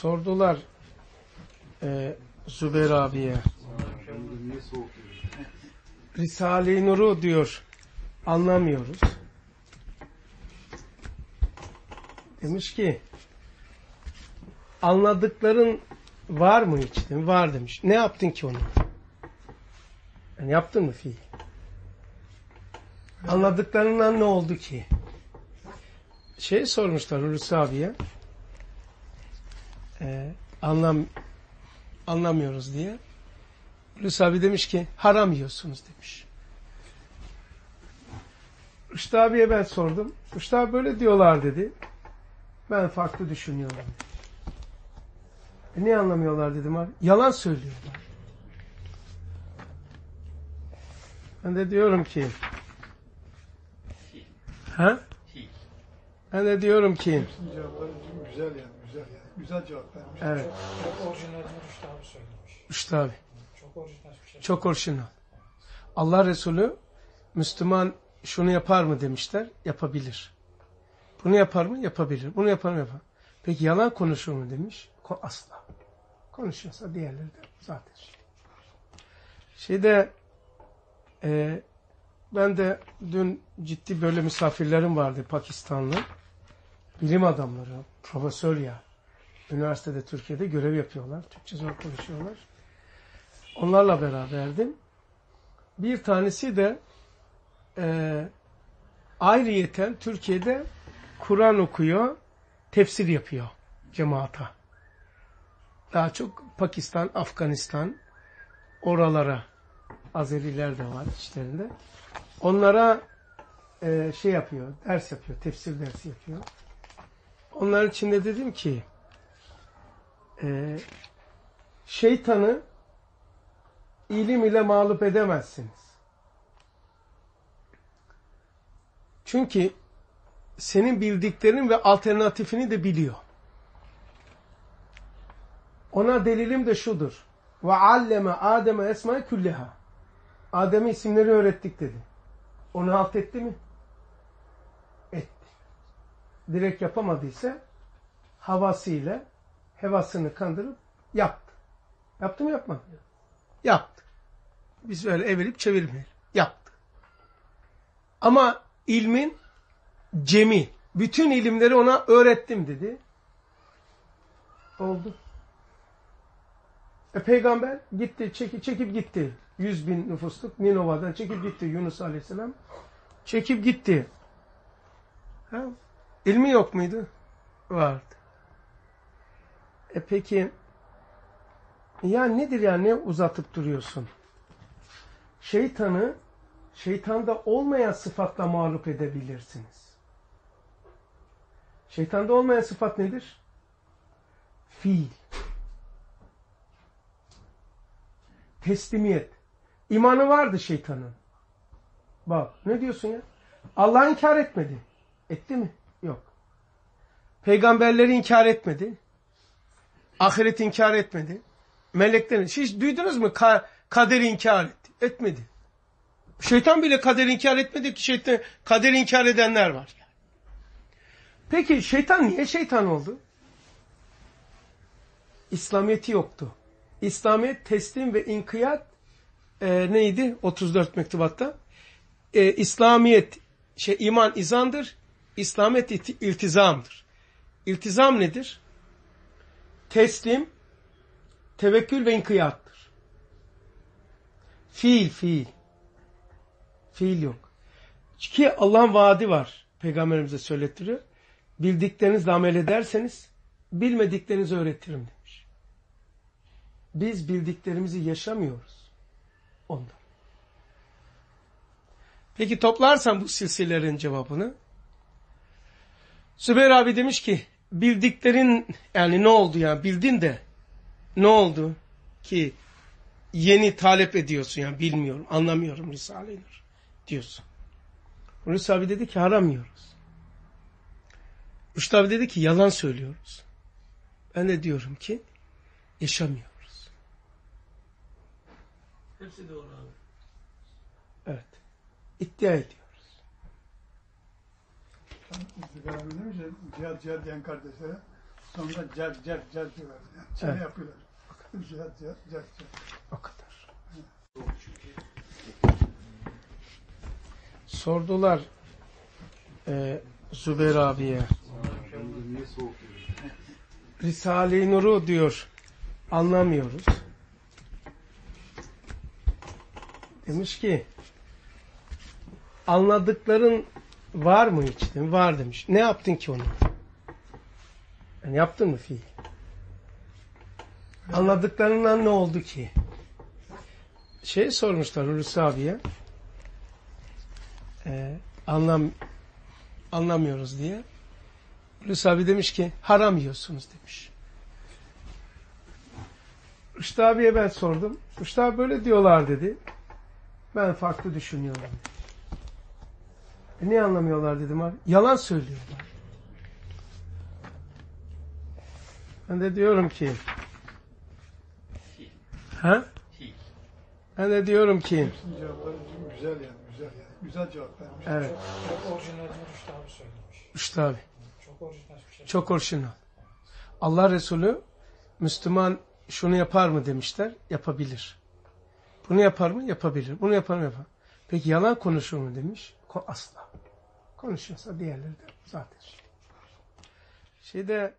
sordular e, Zübeyir abiye. Risale-i Nur'u diyor anlamıyoruz. Demiş ki anladıkların var mı hiç? Demiş. Var demiş. Ne yaptın ki onu? Yani yaptın mı fiil? Anladıklarından ne oldu ki? Şey sormuşlar Hulusi abiye. Ee, anlam anlamıyoruz diye. Hulusi abi demiş ki haram yiyorsunuz demiş. Rüştü abiye ben sordum. Rüştü abi böyle diyorlar dedi. Ben farklı düşünüyorum. E niye anlamıyorlar dedim abi. Yalan söylüyorlar. Ben de diyorum ki ha? Ben de diyorum ki güzel yani, güzel yani. Güzel cevap vermiş. evet Çok orijinalini Rüştü abi söylemiş. Rüştü abi Çok orijinal bir şey. çok orijinal. Allah Resulü Müslüman şunu yapar mı demişler. Yapabilir. Bunu yapar mı? Yapabilir. Bunu yapar mı? Yapar. Peki yalan konuşur mu demiş. Asla. Konuşuyorsa diğerleri de zaten. şey. Şeyde e, ben de dün ciddi böyle misafirlerim vardı Pakistanlı. Bilim adamları, profesör ya. Üniversitede Türkiye'de görev yapıyorlar. Türkçe zor konuşuyorlar. Onlarla beraberdim. Bir tanesi de e, ayrıyeten Türkiye'de Kur'an okuyor, tefsir yapıyor cemaata. Daha çok Pakistan, Afganistan, oralara Azeriler de var içlerinde. Onlara e, şey yapıyor, ders yapıyor, tefsir dersi yapıyor. Onlar için de dedim ki e, şeytanı ilim ile mağlup edemezsiniz. Çünkü senin bildiklerin ve alternatifini de biliyor. Ona delilim de şudur. Ve alleme Adem'e esma'e külleha. Adem'e isimleri öğrettik dedi. Onu halt etti mi? Direkt yapamadıysa havasıyla hevasını kandırıp yaptı. Yaptı mı yapmadı? Yaptı. Biz öyle evirip çevirmeyelim. Yaptı. Ama ilmin cemi, bütün ilimleri ona öğrettim dedi. Oldu. E peygamber gitti, çekip, çekip gitti. Yüz bin nüfusluk Ninova'dan çekip gitti Yunus Aleyhisselam. Çekip gitti. Ha? İlmi yok muydu? Vardı. E peki ya nedir ya ne uzatıp duruyorsun? Şeytanı şeytanda olmayan sıfatla mağlup edebilirsiniz. Şeytanda olmayan sıfat nedir? Fiil. Teslimiyet. İmanı vardı şeytanın. Bak ne diyorsun ya? Allah inkar etmedi. Etti mi? Yok. Peygamberleri inkar etmedi. Ahiret inkar etmedi. Meleklerin. Hiç duydunuz mu? Ka kaderi inkar etti. Etmedi. Şeytan bile kaderi inkar etmedi ki şeytan, kaderi inkar edenler var. Peki şeytan niye şeytan oldu? İslamiyeti yoktu. İslamiyet teslim ve inkiyat e, neydi? 34 mektubatta. E, İslamiyet şey iman izandır. İslamiyet ilti, iltizamdır. İltizam nedir? Teslim, tevekkül ve inkiyattır. Fiil, fiil. Fiil yok. Ki Allah'ın vaadi var. Peygamberimize söylettiriyor. Bildiklerinizle amel ederseniz bilmediklerinizi öğretirim demiş. Biz bildiklerimizi yaşamıyoruz. Ondan. Peki toplarsan bu silsilelerin cevabını. Sübeyr abi demiş ki bildiklerin yani ne oldu yani bildin de ne oldu ki yeni talep ediyorsun yani bilmiyorum anlamıyorum Risale-i Nur diyorsun. Hulusi abi dedi ki haramıyoruz. Rüştü abi dedi ki yalan söylüyoruz. Ben de diyorum ki yaşamıyoruz. Hepsi doğru abi. Evet. İddia ediyoruz. Demiş ya, cihad cihad diyen kardeşlere Sonra cer cer cer diyorlar. Yani çene Evet. yapıyorlar. Cer cer cer cer. O kadar. Sordular e, Zübeyir abiye. Risale-i Nur'u diyor anlamıyoruz. Demiş ki anladıkların var mı hiç? Demiş, var demiş. Ne yaptın ki onu? Yani yaptın mı fiil? Anladıklarından ne oldu ki? Şey sormuşlar Hulusi abiye. Ee, anlam anlamıyoruz diye. Hulusi abi demiş ki haram yiyorsunuz demiş. Rüştü abiye ben sordum. Rüştü abi böyle diyorlar dedi. Ben farklı düşünüyorum. E niye anlamıyorlar dedim abi. Yalan söylüyorlar. Ben de diyorum ki ha? Ben de diyorum ki Hepsinin cevapları güzel yani güzel yani. Güzel cevap vermiş. evet Çok orijinalini Rüştü abi söylemiş. Rüştü abi Çok orijinal bir şey. çok orijinal. Allah Resulü Müslüman şunu yapar mı demişler. Yapabilir. Bunu yapar mı? Yapabilir. Bunu yapar mı? Yapar. Peki yalan konuşur mu demiş. Asla. Konuşuyorsa diğerleri de zaten. Şeyde